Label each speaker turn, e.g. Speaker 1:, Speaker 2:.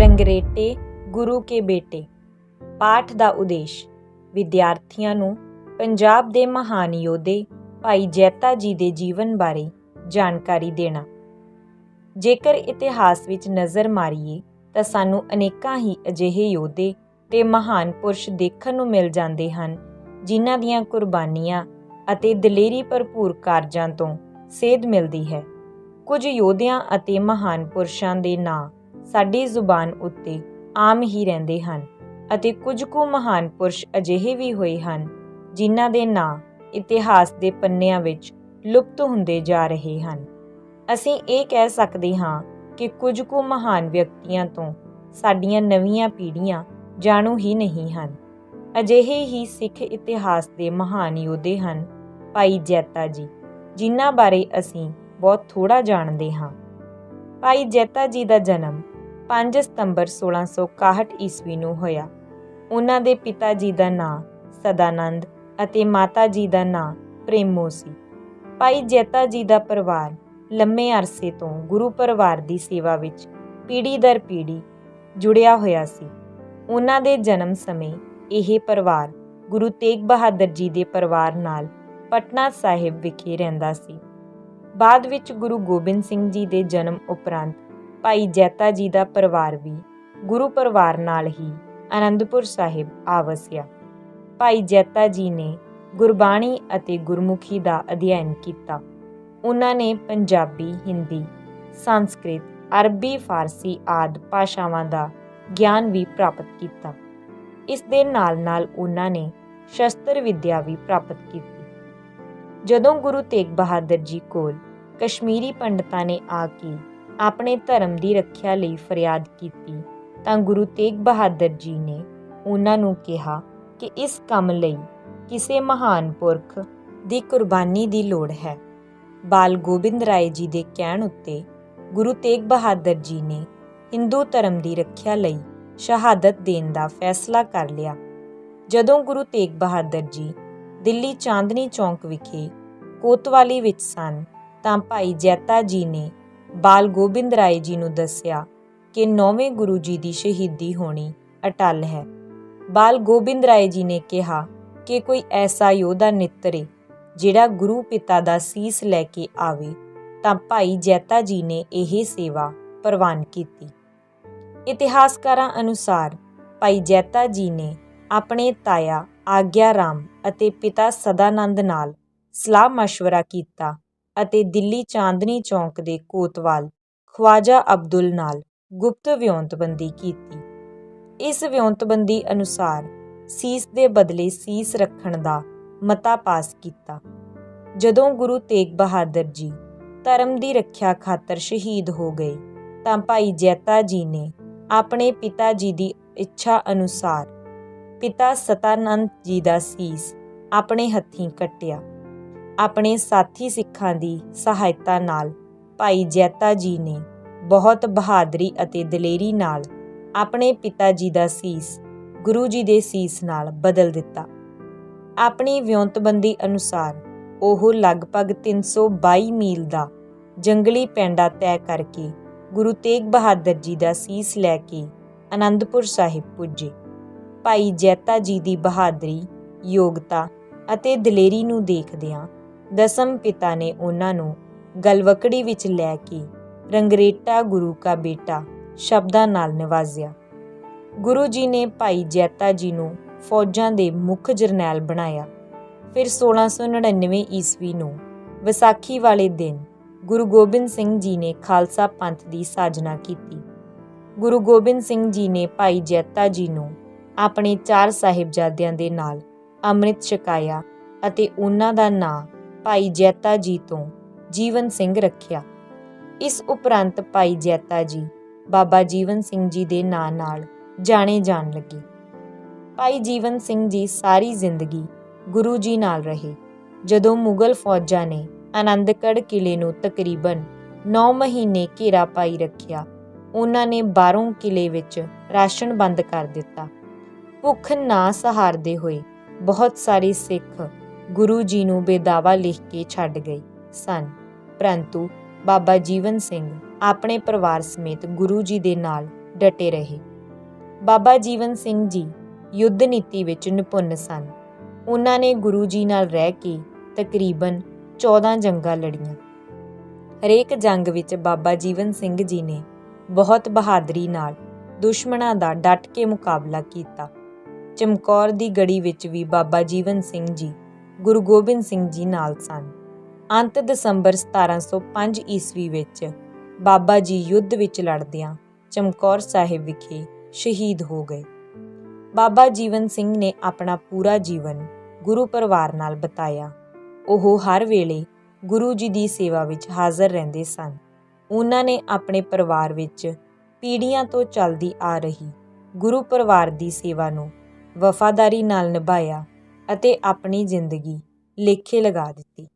Speaker 1: ਰੰਗਰੇਟੇ ਗੁਰੂ ਕੇ ਬੇਟੇ। ਪਾਠ ਦਾ ਉਦੇਸ਼, ਵਿਦਿਆਰਥੀਆਂ ਨੂੰ ਪੰਜਾਬ ਦੇ ਮਹਾਨ ਯੋਧੇ ਭਾਈ ਜੈਤਾ ਜੀ ਦੇ ਜੀਵਨ ਬਾਰੇ ਜਾਣਕਾਰੀ ਦੇਣਾ। ਜੇਕਰ ਇਤਿਹਾਸ ਵਿੱਚ ਨਜ਼ਰ ਮਾਰੀਏ, ਤਾਂ ਸਾਨੂੰ ਅਨੇਕਾਂ ਹੀ ਅਜਿਹੇ ਯੋਧੇ ਤੇ ਮਹਾਨ ਪੁਰਸ਼ ਦੇਖਣ ਨੂੰ ਮਿਲ ਜਾਂਦੇ ਹਨ, ਜਿਨ੍ਹਾਂ ਦੀਆਂ ਕੁਰਬਾਨੀਆਂ ਅਤੇ ਦਲੇਰੀ ਭਰਪੂਰ ਕਾਰਜਾਂ ਤੋਂ ਸੇਧ ਮਿਲਦੀ ਹੈ। ਕੁਝ ਯੋਧਿਆਂ ਅਤੇ ਮਹਾਨ ਪੁਰਸ਼ਾਂ ਦੇ ਨਾਂ ਸਾਡੀ ਜ਼ੁਬਾਨ ਉੱਤੇ ਆਮ ਹੀ ਰਹਿੰਦੇ ਹਨ ਅਤੇ ਕੁਝ ਕੁ ਮਹਾਨ ਪੁਰਸ਼ ਅਜਿਹੇ ਵੀ ਹੋਏ ਹਨ, ਜਿਨ੍ਹਾਂ ਦੇ ਨਾਂ ਇਤਿਹਾਸ ਦੇ ਪੰਨਿਆਂ ਵਿੱਚ ਲੁਪਤ ਹੁੰਦੇ ਜਾ ਰਹੇ ਹਨ। ਅਸੀਂ ਇਹ ਕਹਿ ਸਕਦੇ ਹਾਂ ਕਿ ਕੁਝ ਕੁ ਮਹਾਨ ਵਿਅਕਤੀਆਂ ਤੋਂ ਸਾਡੀਆਂ ਨਵੀਆਂ ਪੀੜ੍ਹੀਆਂ ਜਾਣੂ ਹੀ ਨਹੀਂ ਹਨ। ਅਜਿਹੇ ਹੀ ਸਿੱਖ ਇਤਿਹਾਸ ਦੇ ਮਹਾਨ ਯੋਧੇ ਹਨ ਭਾਈ ਜੈਤਾ ਜੀ, ਜਿਨ੍ਹਾਂ ਬਾਰੇ ਅਸੀਂ ਬਹੁਤ ਥੋੜਾ ਜਾਣਦੇ ਹਾਂ। ਭਾਈ ਜੈਤਾ ਜੀ ਦਾ ਜਨਮ 5 ਸਤੰਬਰ 1661 ਈਸਵੀ ਨੂੰ ਹੋਇਆ। ਉਹਨਾਂ ਦੇ ਪਿਤਾ ਜੀ ਦਾ ਨਾਂ ਸਦਾਨੰਦ ਅਤੇ ਮਾਤਾ ਜੀ ਦਾ ਨਾਂ ਪ੍ਰੇਮੋ ਸੀ। ਭਾਈ ਜੈਤਾ ਜੀ ਦਾ ਪਰਿਵਾਰ ਲੰਮੇ ਅਰਸੇ ਤੋਂ ਗੁਰੂ ਪਰਿਵਾਰ ਦੀ ਸੇਵਾ ਵਿੱਚ ਪੀੜ੍ਹੀ ਦਰ ਪੀੜ੍ਹੀ ਜੁੜਿਆ ਹੋਇਆ ਸੀ। ਉਹਨਾਂ ਦੇ ਜਨਮ ਸਮੇਂ ਇਹ ਪਰਿਵਾਰ ਗੁਰੂ ਤੇਗ ਬਹਾਦਰ ਜੀ ਦੇ ਪਰਿਵਾਰ ਨਾਲ ਪਟਨਾ ਸਾਹਿਬ ਵਿਖੇ ਰਹਿੰਦਾ ਸੀ। ਬਾਅਦ ਵਿੱਚ ਗੁਰੂ ਗੋਬਿੰਦ ਸਿੰਘ ਜੀ ਦੇ ਜਨਮ ਉਪਰੰਤ ਭਾਈ ਜੈਤਾ ਜੀ ਦਾ ਪਰਿਵਾਰ ਵੀ ਗੁਰੂ ਪਰਿਵਾਰ ਨਾਲ ਹੀ ਆਨੰਦਪੁਰ ਸਾਹਿਬ ਆ ਵਸਿਆ। ਭਾਈ ਜੈਤਾ ਜੀ ਨੇ ਗੁਰਬਾਣੀ ਅਤੇ ਗੁਰਮੁਖੀ ਦਾ ਅਧਿਐਨ ਕੀਤਾ। ਉਹਨਾਂ ਨੇ ਪੰਜਾਬੀ, ਹਿੰਦੀ, ਸੰਸਕ੍ਰਿਤ, ਅਰਬੀ, ਫਾਰਸੀ ਆਦਿ ਭਾਸ਼ਾਵਾਂ ਦਾ ਗਿਆਨ ਵੀ ਪ੍ਰਾਪਤ ਕੀਤਾ। ਇਸ ਦੇ ਨਾਲ-ਨਾਲ ਉਹਨਾਂ ਨੇ ਸ਼ਸਤਰ ਵਿੱਦਿਆ ਵੀ ਪ੍ਰਾਪਤ ਕੀਤੀ। ਜਦੋਂ ਗੁਰੂ ਤੇਗ ਬਹਾਦਰ ਜੀ ਕੋਲ ਕਸ਼ਮੀਰੀ ਪੰਡਤਾਂ ਨੇ ਆ ਕੇ ਆਪਣੇ ਧਰਮ ਦੀ ਰੱਖਿਆ ਲਈ ਫਰਿਆਦ ਕੀਤੀ, ਤਾਂ ਗੁਰੂ ਤੇਗ ਬਹਾਦਰ ਜੀ ਨੇ ਉਹਨਾਂ ਨੂੰ ਕਿਹਾ ਕਿ ਇਸ ਕੰਮ ਲਈ ਕਿਸੇ ਮਹਾਨ ਪੁਰਖ ਦੀ ਕੁਰਬਾਨੀ ਦੀ ਲੋੜ ਹੈ। ਬਾਲ ਗੋਬਿੰਦ ਰਾਏ ਜੀ ਦੇ ਕਹਿਣ ਉੱਤੇ ਗੁਰੂ ਤੇਗ ਬਹਾਦਰ ਜੀ ਨੇ ਹਿੰਦੂ ਧਰਮ ਦੀ ਰੱਖਿਆ ਲਈ ਸ਼ਹਾਦਤ ਦੇਣ ਦਾ ਫੈਸਲਾ ਕਰ ਲਿਆ। ਜਦੋਂ ਗੁਰੂ ਤੇਗ ਬਹਾਦਰ ਜੀ ਦਿੱਲੀ ਚਾਂਦਨੀ ਚੌਂਕ ਵਿਖੇ ਕੋਤਵਾਲੀ ਵਿੱਚ ਸਨ, ਤਾਂ ਭਾਈ ਜੈਤਾ ਜੀ ਨੇ ਬਾਲ ਗੋਬਿੰਦ ਰਾਏ ਜੀ ਨੂੰ ਦੱਸਿਆ ਕਿ ਨੌਵੇਂ ਗੁਰੂ ਜੀ ਦੀ ਸ਼ਹੀਦੀ ਹੋਣੀ ਅਟਲ ਹੈ ਬਾਲ ਗੋਬਿੰਦ ਰਾਏ ਜੀ ਨੇ ਕਿਹਾ ਕਿ ਕੋਈ ਐਸਾ ਯੋਧਾ ਨਿੱਤਰੇ ਜਿਹੜਾ ਗੁਰੂ ਪਿਤਾ ਦਾ ਸੀਸ ਲੈ ਕੇ ਆਵੇ ਤਾਂ ਭਾਈ ਜੈਤਾ ਜੀ ਨੇ ਇਹ ਸੇਵਾ ਪ੍ਰਵਾਨ ਕੀਤੀ ਇਤਿਹਾਸਕਾਰਾਂ ਅਨੁਸਾਰ ਭਾਈ ਜੈਤਾ ਜੀ ਨੇ ਆਪਣੇ ਤਾਇਆ ਆਗਿਆ ਰਾਮ ਅਤੇ ਪਿਤਾ ਸਦਾਨੰਦ ਨਾਲ ਸਲਾਹ مشورہ ਕੀਤਾ ਅਤੇ ਦਿੱਲੀ ਚਾਂਦਨੀ ਚੌਂਕ ਦੇ ਕੋਤਵਾਲ, ਖਵਾਜਾ ਅਬਦੁਲ ਨਾਲ ਗੁਪਤ ਵਿਉਂਤਬੰਦੀ ਕੀਤੀ। ਇਸ ਵਿਉਂਤਬੰਦੀ ਅਨੁਸਾਰ ਸੀਸ ਦੇ ਬਦਲੇ ਸੀਸ ਰੱਖਣ ਦਾ ਮਤਾ ਪਾਸ ਕੀਤਾ। ਜਦੋਂ ਗੁਰੂ ਤੇਗ ਬਹਾਦਰ ਜੀ ਧਰਮ ਦੀ ਰੱਖਿਆ ਖਾਤਰ ਸ਼ਹੀਦ ਹੋ ਗਏ, ਤਾਂ ਭਾਈ ਜੈਤਾ ਜੀ ਨੇ ਆਪਣੇ ਪਿਤਾ ਜੀ ਦੀ ਇੱਛਾ ਅਨੁਸਾਰ ਪਿਤਾ ਸਤਾਨੰਦ ਜੀ ਦਾ ਸੀਸ ਆਪਣੇ ਹੱਥੀਂ ਕੱਟਿਆ। ਆਪਣੇ ਸਾਥੀ ਸਿੱਖਾਂ ਦੀ ਸਹਾਇਤਾ ਨਾਲ ਭਾਈ ਜੈਤਾ ਜੀ ਨੇ ਬਹੁਤ ਬਹਾਦਰੀ ਅਤੇ ਦਲੇਰੀ ਨਾਲ ਆਪਣੇ ਪਿਤਾ ਜੀ ਦਾ ਸੀਸ ਗੁਰੂ ਜੀ ਦੇ ਸੀਸ ਨਾਲ ਬਦਲ ਦਿੱਤਾ। ਆਪਣੀ ਵਿਉਂਤਬੰਦੀ ਅਨੁਸਾਰ ਉਹ ਲਗਭਗ 322 ਮੀਲ ਦਾ ਜੰਗਲੀ ਪੈਂਡਾ ਤੈਅ ਕਰਕੇ ਗੁਰੂ ਤੇਗ ਬਹਾਦਰ ਜੀ ਦਾ ਸੀਸ ਲੈ ਕੇ ਅਨੰਦਪੁਰ ਸਾਹਿਬ ਪੁੱਜੇ। ਭਾਈ ਜੈਤਾ ਜੀ ਦੀ ਬਹਾਦਰੀ, ਯੋਗਤਾ ਅਤੇ ਦਲੇਰੀ ਨੂੰ ਦੇਖਦਿਆਂ ਦਸਮ ਪਿਤਾ ਨੇ ਉਹਨਾਂ ਨੂੰ ਗਲਵਕੜੀ ਵਿੱਚ ਲੈ ਕੇ ਰੰਗਰੇਟਾ ਗੁਰੂ ਕਾ ਬੇਟਾ ਸ਼ਬਦਾਂ ਨਾਲ ਨਿਵਾਜ਼ਿਆ। ਗੁਰੂ ਜੀ ਨੇ ਭਾਈ ਜੈਤਾ ਜੀ ਨੂੰ ਫੌਜਾਂ ਦੇ ਮੁੱਖ ਜਰਨੈਲ ਬਣਾਇਆ। ਫਿਰ 1699 ਈਸਵੀ ਨੂੰ ਵਿਸਾਖੀ ਵਾਲੇ ਦਿਨ ਗੁਰੂ ਗੋਬਿੰਦ ਸਿੰਘ ਜੀ ਨੇ ਖਾਲਸਾ ਪੰਥ ਦੀ ਸਾਜਨਾ ਕੀਤੀ। ਗੁਰੂ ਗੋਬਿੰਦ ਸਿੰਘ ਜੀ ਨੇ ਭਾਈ ਜੈਤਾ ਜੀ ਨੂੰ ਆਪਣੇ ਚਾਰ ਸਾਹਿਬਜ਼ਾਦਿਆਂ ਦੇ ਨਾਲ ਅੰਮ੍ਰਿਤ ਛਕਾਇਆ ਅਤੇ ਉਹਨਾਂ ਦਾ ਨਾਂ ਭਾਈ ਜੈਤਾ ਜੀ ਤੋਂ ਜੀਵਨ ਸਿੰਘ ਰੱਖਿਆ। ਇਸ ਉਪਰੰਤ ਭਾਈ ਜੈਤਾ ਜੀ ਬਾਬਾ ਜੀਵਨ ਸਿੰਘ ਜੀ ਦੇ ਨਾਂ ਨਾਲ ਜਾਣੇ ਜਾਣ ਲੱਗੇ। ਭਾਈ ਜੀਵਨ ਸਿੰਘ ਜੀ ਸਾਰੀ ਜ਼ਿੰਦਗੀ ਗੁਰੂ ਜੀ ਨਾਲ ਰਹੇ। ਜਦੋਂ ਮੁਗਲ ਫੌਜਾਂ ਨੇ ਆਨੰਦਗੜ੍ਹ ਕਿਲੇ ਨੂੰ ਤਕਰੀਬਨ 9 ਮਹੀਨੇ ਘੇਰਾ ਪਾਈ ਰੱਖਿਆ, ਉਹਨਾਂ ਨੇ ਬਾਹਰੋਂ ਕਿਲੇ ਵਿੱਚ ਰਾਸ਼ਨ ਬੰਦ ਕਰ ਦਿੱਤਾ। ਭੁੱਖ ਨਾ ਸਹਾਰਦੇ ਹੋਏ ਬਹੁਤ ਸਾਰੇ ਸਿੱਖ ਗੁਰੂ ਜੀ ਨੂੰ ਬੇਦਾਵਾ ਲਿਖ ਕੇ ਛੱਡ ਗਏ ਸਨ। ਪਰੰਤੂ ਬਾਬਾ ਜੀਵਨ ਸਿੰਘ ਆਪਣੇ ਪਰਿਵਾਰ ਸਮੇਤ ਗੁਰੂ ਜੀ ਦੇ ਨਾਲ ਡਟੇ ਰਹੇ। ਬਾਬਾ ਜੀਵਨ ਸਿੰਘ ਜੀ ਯੁੱਧ ਨੀਤੀ ਵਿੱਚ ਨਿਪੁੰਨ ਸਨ। ਉਹਨਾਂ ਨੇ ਗੁਰੂ ਜੀ ਨਾਲ ਰਹਿ ਕੇ ਤਕਰੀਬਨ 14 ਜੰਗਾਂ ਲੜੀਆਂ। ਹਰੇਕ ਜੰਗ ਵਿੱਚ ਬਾਬਾ ਜੀਵਨ ਸਿੰਘ ਜੀ ਨੇ ਬਹੁਤ ਬਹਾਦਰੀ ਨਾਲ ਦੁਸ਼ਮਣਾਂ ਦਾ ਡਟ ਕੇ ਮੁਕਾਬਲਾ ਕੀਤਾ। ਚਮਕੌਰ ਦੀ ਗੜੀ ਵਿੱਚ ਵੀ ਬਾਬਾ ਜੀਵਨ ਸਿੰਘ ਜੀ ਗੁਰੂ ਗੋਬਿੰਦ ਸਿੰਘ ਜੀ ਨਾਲ ਸਨ। ਅੰਤ ਦਸੰਬਰ 1705 ਈਸਵੀ ਵਿੱਚ ਬਾਬਾ ਜੀ ਯੁੱਧ ਵਿੱਚ ਲੜਦਿਆਂ ਚਮਕੌਰ ਸਾਹਿਬ ਵਿਖੇ ਸ਼ਹੀਦ ਹੋ ਗਏ। ਬਾਬਾ ਜੀਵਨ ਸਿੰਘ ਨੇ ਆਪਣਾ ਪੂਰਾ ਜੀਵਨ ਗੁਰੂ ਪਰਿਵਾਰ ਨਾਲ ਬਿਤਾਇਆ। ਉਹ ਹਰ ਵੇਲੇ ਗੁਰੂ ਜੀ ਦੀ ਸੇਵਾ ਵਿੱਚ ਹਾਜ਼ਰ ਰਹਿੰਦੇ ਸਨ। ਉਹਨਾਂ ਨੇ ਆਪਣੇ ਪਰਿਵਾਰ ਵਿੱਚ ਪੀੜ੍ਹੀਆਂ ਤੋਂ ਚੱਲਦੀ ਆ ਰਹੀ ਗੁਰੂ ਪਰਿਵਾਰ ਦੀ ਸੇਵਾ ਨੂੰ ਵਫਾਦਾਰੀ ਨਾਲ ਨਿਭਾਇਆ। ਅਤੇ ਆਪਣੀ ਜ਼ਿੰਦਗੀ ਲੇਖੇ ਲਗਾ ਦਿੱਤੀ।